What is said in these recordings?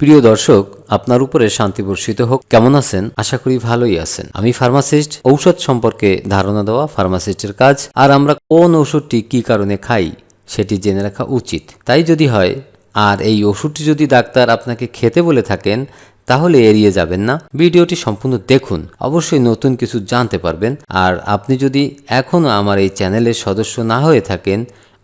প্রিয় দর্শক, আপনার উপরে শান্তি বর্ষিত হোক। কেমন আছেন? আশা করি ভালোই আছেন। আমি ফার্মাসিস্ট। ঔষধ সম্পর্কে ধারণা দেওয়া ফার্মাসিস্টের কাজ। আর আমরা কোন ওষুধটি কি কারণে খাই, সেটি জেনে রাখা উচিত। তাই যদি হয়, আর এই ওষুধটি যদি ডাক্তার আপনাকে খেতে বলে থাকেন, তাহলে এড়িয়ে যাবেন না। ভিডিওটি সম্পূর্ণ দেখুন। অবশ্যই নতুন কিছু জানতে পারবেন। আর আপনি যদি এখনও আমার এই চ্যানেলের সদস্য না হয়ে থাকেন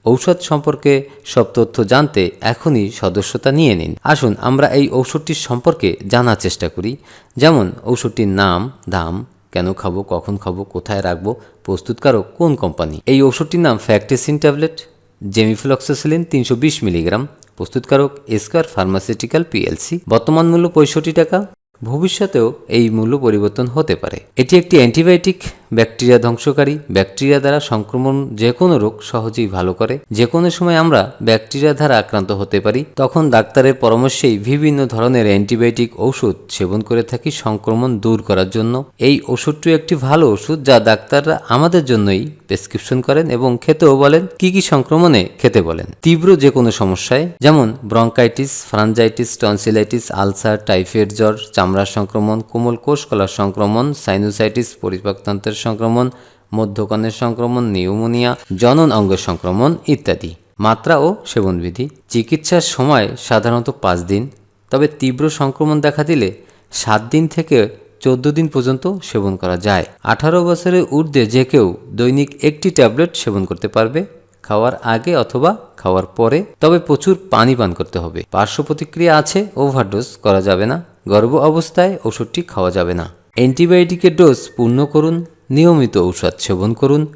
ঔষধ সম্পর্কে সব তথ্য জানতে এখনই সদস্যতা নিয়ে নিন। আসুন, আমরা এই ঔষধটির সম্পর্কে জানার চেষ্টা করি। যেমন, ঔষধটির নাম, দাম, কেন খাব, কখন খাব, কোথায় রাখব, প্রস্তুতকারক কোন কোম্পানি? এই ঔষধটির নাম ফ্যাক্টিসিন ট্যাবলেট, জেমিফ্লক্সাসিলিন তিনশো বিশ মিলিগ্রাম, প্রস্তুতকারক এসকার ফার্মাসিউটিক্যাল পিএলসি। বর্তমান মূল্য পঁয়ষট্টি টাকা, ভবিষ্যতেও এই মূল্য পরিবর্তন হতে পারে। এটি একটি অ্যান্টিবায়োটিক ব্যাকটেরিয়া ধ্বংসকারী, ব্যাকটেরিয়া দ্বারা সংক্রমণ যে কোনো রোগ সহজেই ভালো করে। যে কোনো সময় আমরা ব্যাকটেরিয়া দ্বারা আক্রান্ত হতে পারি, তখন ডাক্তারের পরামর্শেই বিভিন্ন ধরনের অ্যান্টিবায়োটিক ঔষধ সেবন করে থাকি সংক্রমণ দূর করার জন্য। এই ওষুধটি একটি ভালো ওষুধ যা ডাক্তাররা আমাদের জন্যই প্রেসক্রিপশন করেন এবং খেতেও বলেন, কি কি সংক্রমণে খেতে বলেন। তীব্র যে কোনো সমস্যায়, যেমন bronchitis, pharyngitis, tonsillitis, ulcer, typhoid জ্বর, চামড়ার সংক্রমণ, কোমল কোষকলার সংক্রমণ, সাইনোসাইটিস, পরিপাকতন্ত্রের সংক্রমণ, মধ্যকণের সংক্রমণ, নিউমোনিয়া, জনন অঙ্গের সংক্রমণ ইত্যাদি। মাত্রা ও সেবনবিধি। চিকিৎসার সময় সাধারণত পাঁচ দিন। তবে তীব্র সংক্রমণ দেখা দিলে সাত দিন থেকে চোদ্দ দিন পর্যন্ত সেবন করা যায়। আঠারো বছরের ঊর্ধ্বে যে কেউ দৈনিক একটি ট্যাবলেট সেবন করতে পারবে, খাওয়ার আগে অথবা খাওয়ার পরে। তবে প্রচুর পানি পান করতে হবে। পার্শ্ব প্রতিক্রিয়া আছে, ওভারডোজ করা যাবে না। গর্ভ অবস্থায় ওষুধটি খাওয়া যাবে না। অ্যান্টিবায়োটিকের ডোজ পূর্ণ করুন। নিয়মিত ঔষধ সেবন করুন।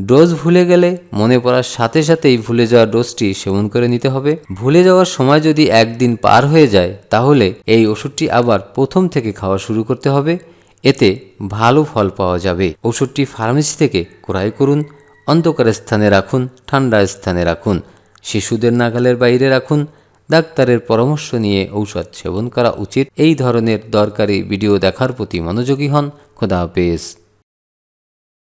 ডোজ ভুলে গেলে মনে পড়ার সাথে সাথেই ভুলে যাওয়া ডোজটি সেবন করে নিতে হবে। ভুলে যাওয়ার সময় যদি একদিন পার হয়ে যায়, তাহলে এই ওষুধটি আবার প্রথম থেকে খাওয়া শুরু করতে হবে। এতে ভালো ফল পাওয়া যাবে। ওষুধটি ফার্মেসি থেকে ক্রয় করুন, অন্ধকার স্থানে রাখুন, ঠান্ডা স্থানে রাখুন, শিশুদের নাগালের বাইরে রাখুন, ডাক্তারের পরামর্শ নিয়ে ঔষধ সেবন করা উচিত। এই ধরনের দরকারি ভিডিও দেখার প্রতি মনোযোগী হন। খোদা হাফেজ।